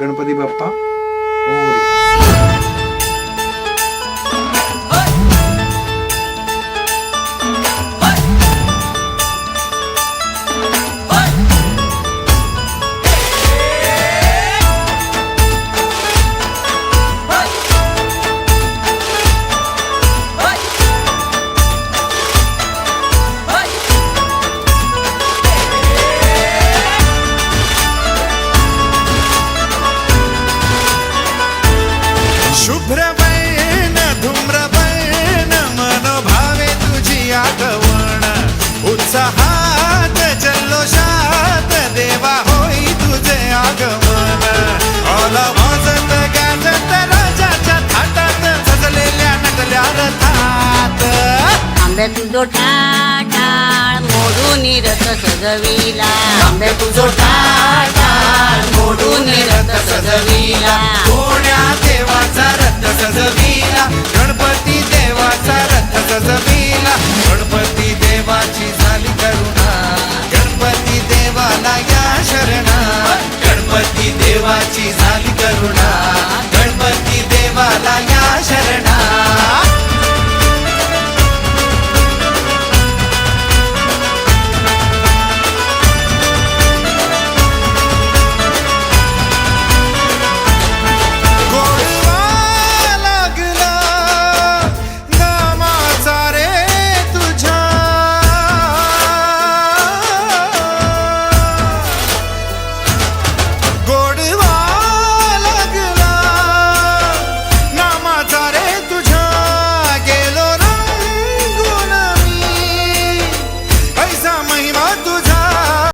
गणपती बाप्पा मोरया. शुभ्रबैन धूम्रबैन मनोभावे तुझी आगवण उत्साहात जल्लोषात देवा होई तुझे आगमन। ऑल वाजत गाजत राजाच्या थाटात सजलेल्या नटल्या रथात। आंबे तुझो टाळ मोडून रथ सजविला. आंबे तुझो टाळ मोडून रथ सजविला। देवाचा रथ सजविला. गणपती देवाचा रथ सजविला. गणपती देवाची झाली करुणा. गणपती देवाला या शरणा गणपती देवाची